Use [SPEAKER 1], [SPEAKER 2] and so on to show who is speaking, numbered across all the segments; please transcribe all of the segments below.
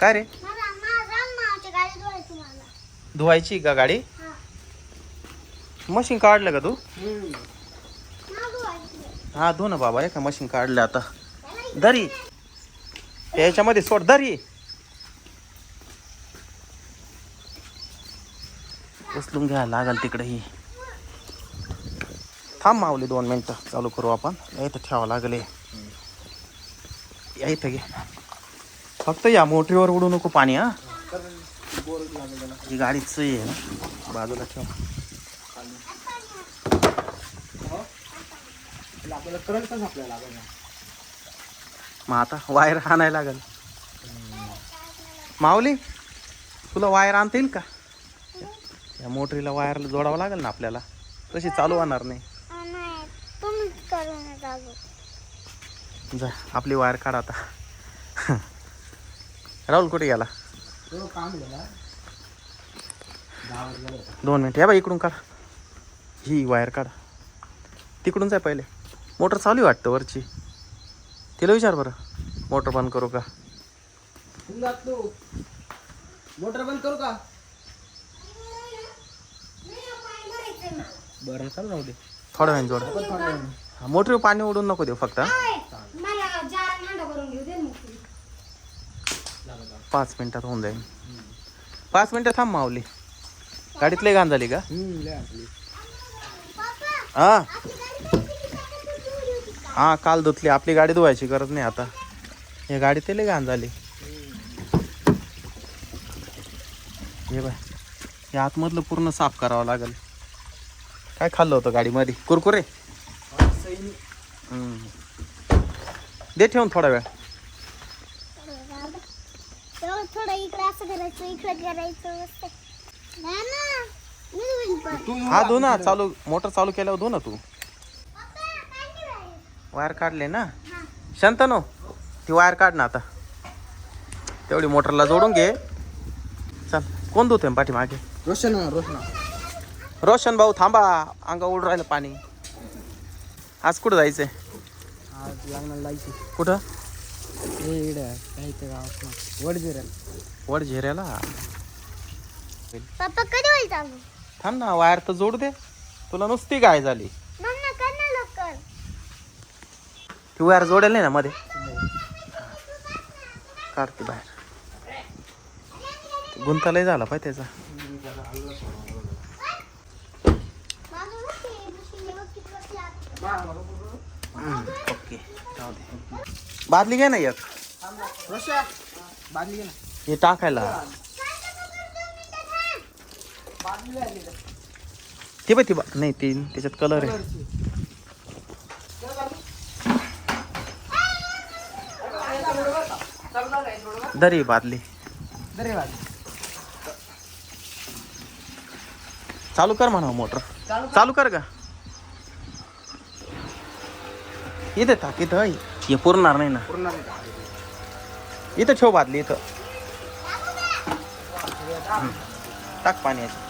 [SPEAKER 1] काय रे?
[SPEAKER 2] धुवायची
[SPEAKER 1] का गाडी?
[SPEAKER 2] हा.
[SPEAKER 1] मशीन काढलं का तू? हा धु ना बाबा एका मशीन काढलं आता. दरी याच्यामध्ये सोड दरी उचलून घ्यायला लागल तिकडे ही थांब मावली दोन मिनटं. चालू करू आपण. या इथं ठेवावं लागले या इथं घे. फक्त या मोटरीवर उडू नको पाणी हा. ही गाडीच आहे ना. बाजूला ठेव. मग आता वायर आणायला लागल. माऊली तुला वायर आणता येईल का? या मोटरीला वायर जोडावं लागेल ना आपल्याला? तशी चालू होणार नाही. जा आपली वायर काढ आता. राहुल कुठे गेला?
[SPEAKER 3] तो काम होता.
[SPEAKER 1] दोन मिनिट. या बा इकडून काढ. ही वायर काढ. तिकडून जाय पहिले. मोटर चालू आहे वाटतं वरची. तिला विचार बरं. मोटर बंद करू का?
[SPEAKER 3] तू. मोटर बंद करू का? बरं चालू राहू दे.
[SPEAKER 1] वेळ जोड.
[SPEAKER 3] आपण थोड्या वेळाने.
[SPEAKER 1] हा, मोटरीवर पाणी उडून नको देऊ फक्त हा?
[SPEAKER 2] मला जार भांडा करून घेऊ दे ना मग.
[SPEAKER 3] झालं का?
[SPEAKER 1] पाच मिनिटात होऊन जाईल. पाच मिनिटं थांब मावली गाडीत लय घाण झाली का? हा? हा काल धुतली. आपली गाडी धुवायची गरज नाही आता. हे गाडी ते लय घाण झाली. हे बाय हे आतमधलं पूर्ण साफ करावं लागेल. काय खाल्लं होतं गाडीमध्ये? कुरकुरे?
[SPEAKER 3] हा.
[SPEAKER 1] दे ठेवून थोडा वेळ.
[SPEAKER 2] थोडं इकडे असं करायचं इकडे करायचं मस्त. नाही ना. मी धुवीन पण.
[SPEAKER 3] तू
[SPEAKER 1] हा धु ना चालू मोटर चालू केल्यावर धु ना तू.
[SPEAKER 2] पप्पा काय करायचं?
[SPEAKER 1] वायर काढले ना?
[SPEAKER 2] हा.
[SPEAKER 1] शांतनो ती वायर काढ ना आता. तेवढी मोटरला जोडून घे. चल कोण धुते पाठीमागे?
[SPEAKER 3] रोशन रोशन.
[SPEAKER 1] रोशन भाऊ थांबा. अंगा उड राहिलं पाणी. आज कुठं जायचंय?
[SPEAKER 3] आज लागणार लायची
[SPEAKER 1] कुठं?
[SPEAKER 3] हे इकडं काही ते गावात ना वडजिऱ्याला
[SPEAKER 1] वड झेऱ्याला
[SPEAKER 2] पप्पा कधी होईल चालू?
[SPEAKER 1] थांब ना वायर तर जोड दे. तुला नुसती गाय झाली.
[SPEAKER 2] मम्मा कर ना लवकर.
[SPEAKER 1] ती वायर जोडेल नाही ना मध्ये? काढते बाहेर. ते गुंतालय झाला पाहिजे त्याचा.
[SPEAKER 2] बाजूला ते मशीन बघ किती वरती आत.
[SPEAKER 1] ओके जाऊ दे. बादली घे ना एक.
[SPEAKER 3] बादली घे ना
[SPEAKER 1] हे टाकायला.
[SPEAKER 3] ते
[SPEAKER 1] ती बघ ती बा नाही ती त्याच्यात कलर आहे. दरी बादली
[SPEAKER 3] दरी बादली.
[SPEAKER 1] चालू कर म्हणा मोटर.
[SPEAKER 3] चालू कर
[SPEAKER 1] का? इथे टाक इथं. हे पुरणार नाही ना
[SPEAKER 3] पूर्ण नाही का?
[SPEAKER 1] इथं ठेव बादली इथं हम्म. टाक पाणी याच्यात.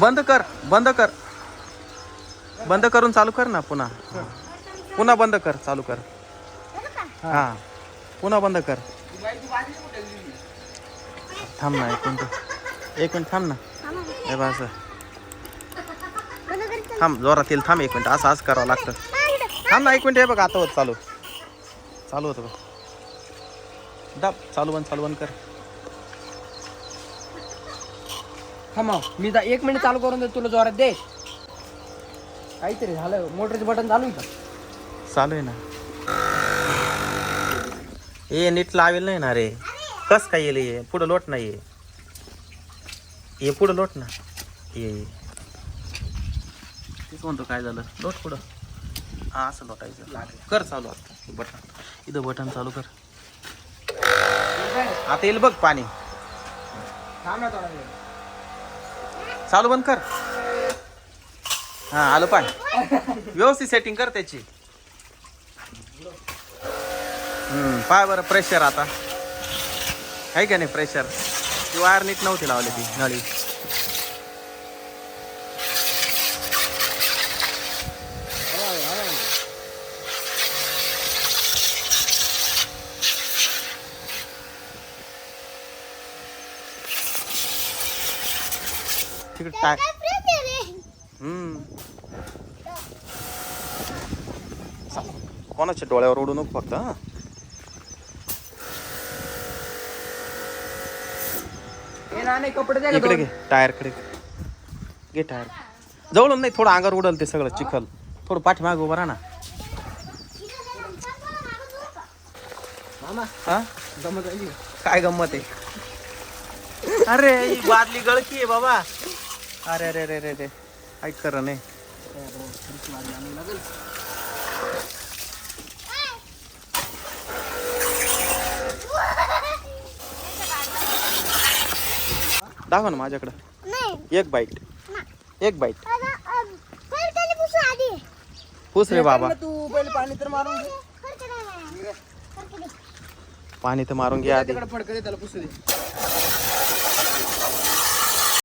[SPEAKER 1] बंद कर बंद कर बंद करून चालू कर ना पुन्हा पुन्हा बंद कर चालू कर? हा पुन्हा बंद कर? थांब ना एक मिनिट एक मिनिट थांब ना. हे बा असं. थांब जोरात येईल. थांब एक मिनटं. असं असं करावं लागतं. थांब ना एक मिनटं. हे बघ आता होत चालू. चालू होतं बघ. दाब चालू बंद चालू बंद कर.
[SPEAKER 3] थांबा मी जा एक मिनिट चालू करून दे तुला जोरात दे. काहीतरी झालं मोटरचं बटन चालू आहे का?
[SPEAKER 1] चालू आहे ना. ए नीट लावेल नाही ना रे. कस काय येईल हे? पुढं लोट नाही ये ये पुढं लोट ना. ये ये. तेच म्हणतो काय झालं? लोट पुढं हा असं लोटायचं. कर चालू आता. बटन. इथं बटन चालू कर. आता येईल बघ पाणी. चालू बंद कर. हा आलं पाणी. व्यवस्थित सेटिंग कर त्याची. पाय बरं प्रेशर आता. आहे का नाही प्रेशर ती वायर नीट नव्हती लावली ती नळी. तिकडे हम्म. कोणाच्या डोळ्यावर उडू नको फक्त हा?
[SPEAKER 3] कपडे
[SPEAKER 1] इकडे घे टायरकडे घे. टायर. जवळून नाही थोडं अंगावर उडल ते सगळं चिखल. थोडं पाठीमाग उभं राहा ना. हा? काय गंमत आहे? अरे ही बादली गळकी आहे बाबा. अरे अरे अरे अरे अरे. ऐक खरं नाही. दाखव ना माझ्याकडं.
[SPEAKER 2] नाही.
[SPEAKER 1] एक बाईट एक बाईट पुस रे बाबा.
[SPEAKER 3] तू पहिले पाणी तर मारून घे.
[SPEAKER 1] पाणी तर मारून घे आधी.
[SPEAKER 3] त्याच्याकडे फडकं दे त्याला पुसू दे.